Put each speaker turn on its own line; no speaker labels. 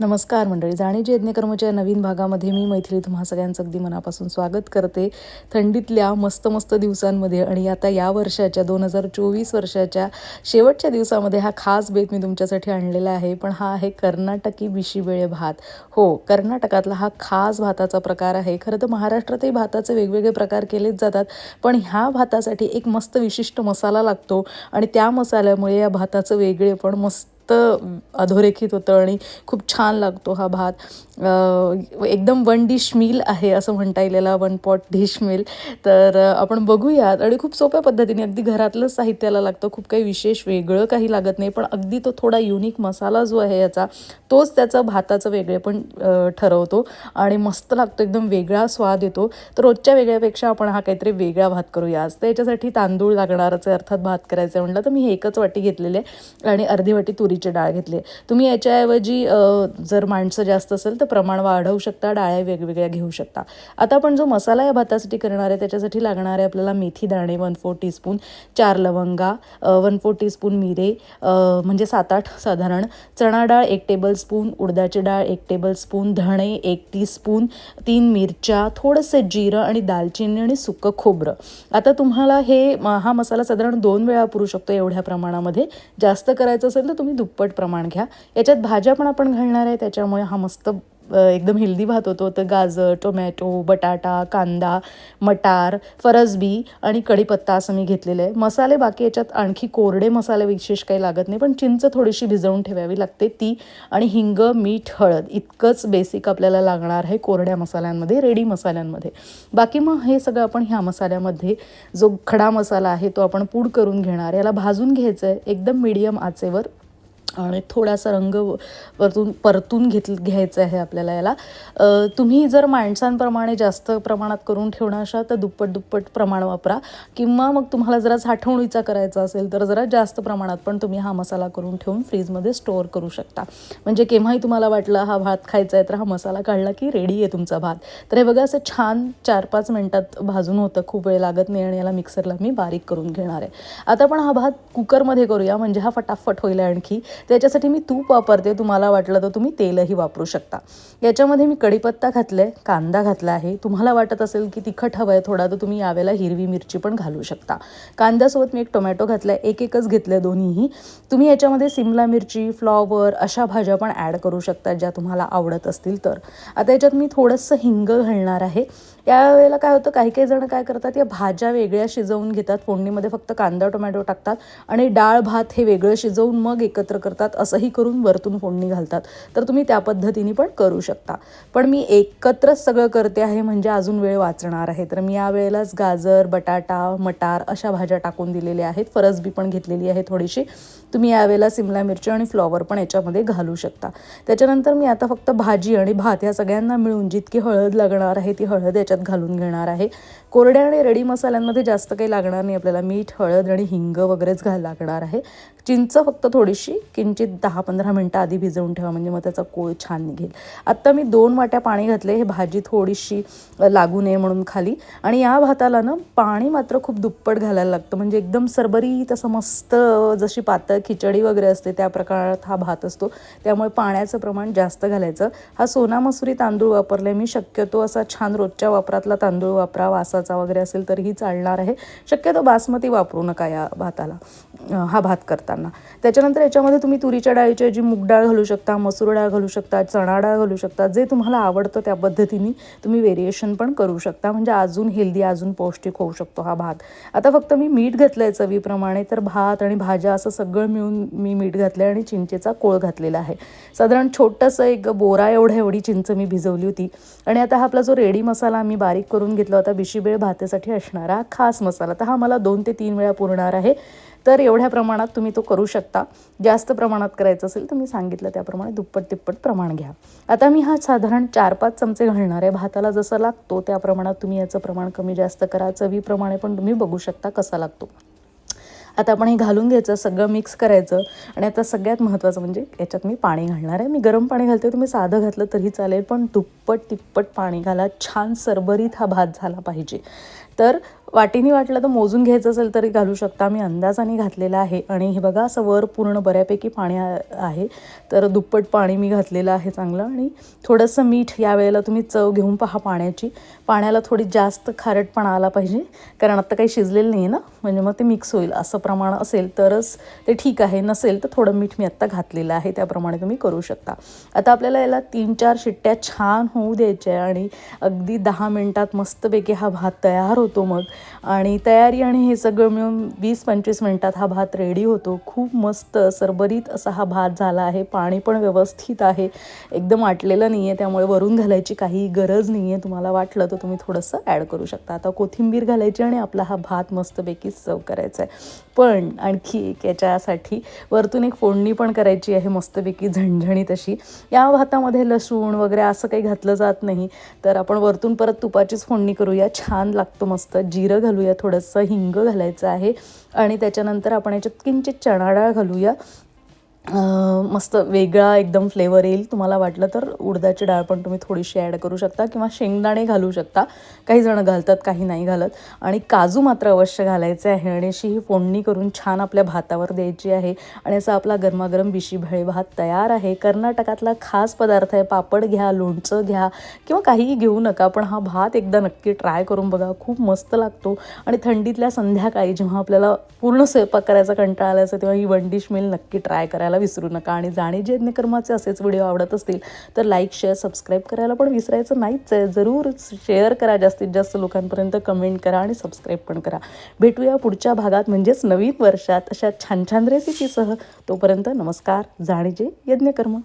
नमस्कार मंडळी जाणीचे यज्ञकर्मच्या नवीन भागामध्ये मी मैथिली तुम्हा सगळ्यांचं अगदी मनापासून स्वागत करते. थंडीतल्या मस्त मस्त दिवसांमध्ये आणि आता या वर्षाच्या दोन हजार चोवीस वर्षाच्या शेवटच्या दिवसामध्ये हा खास बेत मी तुमच्यासाठी आणलेला आहे. पण हा आहे कर्नाटकी बिशीबेळे भात. हो कर्नाटकातला हा खास भाताचा प्रकार आहे. खरं तर महाराष्ट्रातही भाताचे वेगवेगळे प्रकार केलेच जातात पण ह्या भातासाठी एक मस्त विशिष्ट मसाला लागतो आणि त्या मसाल्यामुळे या भाताचं वेगळे पण मस्त अधोरेखित होतं आणि खूप छान लागतो हा भात. एकदम वन डिश मील आहे असं म्हणता येईल वन पॉट डिश मील तर आपण बघूयात आणि खूप सोप्या पद्धतीने अगदी घरातलंच साहित्याला लागतं. खूप काही विशेष वेगळं काही लागत नाही पण अगदी तो थोडा युनिक मसाला जो आहे याचा तोच त्याचं भाताचं वेगळे पण ठरवतो आणि मस्त लागतो एकदम वेगळा स्वाद येतो. तर रोजच्या वेगळ्यापेक्षा आपण हा काहीतरी वेगळा भात करूया. तर याच्यासाठी तांदूळ लागणारच आहे अर्थात भात करायचं म्हटलं तर मी हे एकच वाटी घेतलेले आहे आणि अर्धी वाटी तुरी तुरीची डाळ घेतली. आहे तुम्ही याच्याऐवजी जर माणसं जास्त असेल तर प्रमाण वाढवू शकता डाळ्या वेगवेगळ्या घेऊ शकता. आता आपण जो मसाला या भातासाठी करणार आहे त्याच्यासाठी लागणार आहे आपल्याला मेथी दाणे वन फोर टीस्पून चार लवंगा वन फोर टीस्पून मिरे म्हणजे सात आठ साधारण चणा डाळ एक टेबलस्पून उडदाची डाळ एक टेबलस्पून धणे एक टीस्पून तीन मिरच्या थोडंसं जिरं आणि दालचिनी आणि सुकं खोबरं. आता तुम्हाला हे हा मसाला साधारण दोन वेळा पुरू शकतो एवढ्या प्रमाणामध्ये. जास्त करायचं असेल तर तुम्ही दुप्पट प्रमाण घ्या. याच्यात भाज्या पण आपण घालणार आहे त्याच्यामुळे हा मस्त एकदम हेल्दी भात होतो. तर गाजर टोमॅटो बटाटा कांदा मटार फरसबी आणि कढीपत्ता असं मी घेतलेलं आहे. मसाले बाकी याच्यात आणखी कोरडे मसाले विशेष काही लागत नाही पण चिंच थोडीशी भिजवून ठेवावी लागते ती. आणि हिंग मीठ हळद इतकंच बेसिक आपल्याला लागणार आहे कोरड्या मसाल्यांमध्ये रेडी मसाल्यांमध्ये. बाकी मग हे सगळं आपण ह्या मसाल्यामध्ये जो खडा मसाला आहे तो आपण पूड करून घेणार. याला भाजून घ्यायचं आहे एकदम मीडियम आचेवर. आणि थोडासा रंग परतून परतून घेत घ्यायचं आहे आपल्याला याला. तुम्ही जर माणसांप्रमाणे जास्त प्रमाणात करून ठेवणार असाल तर दुप्पट दुप्पट प्रमाण वापरा. किंवा मग तुम्हाला जरा साठवणीचा करायचा असेल तर जरा जास्त प्रमाणात पण तुम्ही हा मसाला करून ठेवून फ्रीजमध्ये स्टोअर करू शकता. म्हणजे केव्हाही तुम्हाला वाटलं हा भात खायचा आहे तर हा मसाला काढला की रेडी आहे तुमचा भात. तर हे बघा असं छान चार पाच मिनटात भाजून होतं. खूप वेळ लागत नाही आणि याला मिक्सरला मी बारीक करून घेणार आहे. आता पण हा भात कुकरमध्ये करूया. म्हणजे हा फटाफट होईल आणखी. त्याच्यासाठी मी तूप वापरते तुम्हाला वाटलं तर तुम्ही तेलही वापरू शकता. याच्यामध्ये मी कढीपत्ता घातला आहे कांदा घातला आहे. तुम्हाला वाटत असेल की तिखट हवं आहे थोडा तर तुम्ही यावेळेला हिरवी मिरची पण घालू शकता. कांद्यासोबत मी एक टोमॅटो घातला आहे एक एकच घेतलं दोन्हीही. तुम्ही याच्यामध्ये सिमला मिरची फ्लॉवर अशा भाज्या पण ॲड करू शकता ज्या तुम्हाला आवडत असतील तर. आता याच्यात मी थोडंसं हिंग घालणार आहे. यावेळेला काय होतं काही काही जण काय करतात या भाज्या वेगळ्या शिजवून घेतात. फोडणीमध्ये फक्त कांदा टोमॅटो टाकतात आणि डाळ भात हे वेगळं शिजवून मग एकत्र करतात. असंही करून वरतून फोडणी घालतात. तर तुम्ही त्या पद्धतीने पण करू शकता. पण मी एकत्रच सगळं करते आहे म्हणजे अजून वेळ वाचणार आहे. तर मी या वेळेलाच गाजर बटाटा मटार अशा भाज्या टाकून दिलेल्या आहेत. फरसबी पण घेतलेली आहे थोडीशी. तुम्ही यावेळेला सिमला मिरची आणि फ्लॉवर पण याच्यामध्ये घालू शकता. त्याच्यानंतर मी आता फक्त भाजी आणि भात या सगळ्यांना मिळून जितकी हळद लागणार आहे ती हळद याच्यात घालून घेणार आहे. कोरड्या आणि रेडी मसाल्यांमध्ये जास्त काही लागणार नाही आपल्याला. मीठ हळद आणि हिंग वगैरेच घाल लागणार आहे. चिंच फक्त थोडीशी किंचित दहा पंधरा मिनटं आधी भिजवून ठेवा म्हणजे मग त्याचा कोळ छान निघेल. आत्ता मी दोन वाट्या पाणी घातले हे भाजी थोडीशी लागू नये म्हणून खाली. आणि या भाताला ना पाणी मात्र खूप दुप्पट घालायला लागतं. म्हणजे एकदम सरबरीत तसं मस्त जशी पातळ खिचडी वगैरे असते त्या प्रकारात हा भात असतो. त्यामुळे पाण्याचं प्रमाण जास्त घालायचं. हा सोना मसुरी तांदूळ वापरले मी. शक्यतो असा छान रोजच्या वापरातला तांदूळ वापरा. वासाचा वगैरे असेल तरीही चालणार आहे. शक्यतो बासमती वापरू नका या भाताला. हा भात करताना. त्याच्यानंतर याच्यामध्ये तुम्ही तुरीच्या डाळीची जी मूग डाळ घालू शकता मसूर डाळ घालू शकता चणा डाळ घालू शकता जे तुम्हाला आवडतं त्या पद्धतीने तुम्ही व्हेरिएशन पण करू शकता. म्हणजे अजून हेल्दी अजून पौष्टिक होऊ शकतो हा भात. आता फक्त मी मीठ घातलं आहे चवीप्रमाणे तर भात आणि भाज्या असं सगळं मिळून मी मीठ घातलं आहे आणि चिंचेचा कोळ घातलेला आहे. साधारण छोटंसं एक बोरा एवढ्या एवढी चिंच मी भिजवली होती. आणि आता हा आपला जो रेडी मसाला आम्ही बारीक करून घेतला होता बिशीबेळ भातेसाठी असणारा खास मसाला. तर हा मला दोन ते तीन वेळा पुरणार आहे. तर एवढ्या प्रमाणात तुम्ही तो करू शकता. जास्त प्रमाणात करायचं असेल तर मी सांगितलं त्याप्रमाणे दुप्पट तिप्पट प्रमाण घ्या. आता मी हा साधारण चार पाच चमचे घालणार आहे. भाताला जसं लागतो त्या प्रमाणात तुम्ही याचं प्रमाण कमी जास्त करा. चवीप्रमाणे पण तुम्ही बघू शकता कसा लागतो. आता आपण हे घालून घ्यायचं सगळं मिक्स करायचं आणि आता सगळ्यात महत्त्वाचं म्हणजे याच्यात मी पाणी घालणार आहे. मी गरम पाणी घालते तुम्ही साधं घातलं तरी चालेल पण दुप्पट तिप्पट पाणी घाला. छान सरबरीत हा भात झाला पाहिजे. तर वाटीने वाटलं तर मोजून घ्यायचं असेल तरी घालू शकता. मी अंदाजाने घातलेला आहे. आणि हे बघा असं वर पूर्ण बऱ्यापैकी पाणी आहे. तर दुप्पट पाणी मी घातलेलं आहे चांगलं. आणि थोडंसं मीठ यावेळेला तुम्ही चव घेऊन पहा पाण्याची. पाण्याला थोडी जास्त खारटपणा आला पाहिजे. कारण आता काही शिजलेलं नाही आहे ना? म्हणजे मग ते मिक्स होईल. असं प्रमाण असेल तरच ते ठीक आहे. नसेल तर थोडं मीठ मी आत्ता घातलेलं आहे. त्याप्रमाणे तुम्ही करू शकता. आता आपल्याला याला तीन चार शिट्ट्या छान होऊ द्यायच्या आणि अगदी दहा मिनटात मस्तपैकी हा भात तयार होतो. होतो मग. आणि तयारी आणि हे सगळं मिळून वीस पंचवीस मिनटात हा भात रेडी होतो. खूप मस्त सरबरीत असा हा भात झाला आहे. पाणी पण व्यवस्थित आहे. एकदम आटलेलं नाही आहे त्यामुळे वरून घालायची काही गरज नाही आहे तुम्हाला वाटलं तर तुम्ही थोडंसं ॲड करू शकता. आता कोथिंबीर घालायची आणि आपला हा भात मस्तपैकी सर्व करायचा आहे. पण आणखी एक याच्यासाठी वरतून एक फोडणी पण करायची आहे. मस्तपैकी झणझणीत अशी. या भातामध्ये लसूण वगैरे असं काही घातलं जात नाही. तर आपण वरतून परत तुपाचीच फोडणी करूया. छान लागतं मस्त जिरं घालूया थोडंसं हिंग घालायचं आहे. आणि त्याच्यानंतर आपण याच्यात किंचित चणा डाळ घालूया. मस्त वेगळा एकदम फ्लेवर येईल. तुम्हाला वाटलं तर उडदाची डाळ पण तुम्ही थोडीशी ॲड करू शकता किंवा शेंगदाणे घालू शकता. काही जणं घालतात काही नाही घालत. आणि काजू मात्र अवश्य घालायचे आहे आणि अशी ही फोडणी करून छान आपल्या भातावर द्यायची आहे. आणि असा आपला गरमागरम बिशी भेळे भात तयार आहे. कर्नाटकातला खास पदार्थ आहे पापड घ्या लोणचं घ्या किंवा काहीही घेऊ नका पण हा भात एकदा नक्की ट्राय करून बघा. खूप मस्त लागतो. आणि थंडीतल्या संध्याकाळी जेव्हा आपल्याला पूर्ण स्वयंपाक करायचा कंटाळा आला असं तेव्हा ही वन डिश मिल नक्की ट्राय करायला विसरू नका. आणि जाणे जे यज्ञकर्माचे असेच व्हिडिओ आवडत असतील तर लाईक शेअर सबस्क्राईब करायला पण विसरायचं नाहीच आहे जरूर शेअर करा. जास्तीत जास्त लोकांपर्यंत कमेंट करा आणि सबस्क्राईब पण करा. भेटूया पुढच्या भागात म्हणजेच नवीन वर्षात अशा छान छान रेसिपीसह तोपर्यंत नमस्कार. जाणीजे यज्ञकर्म.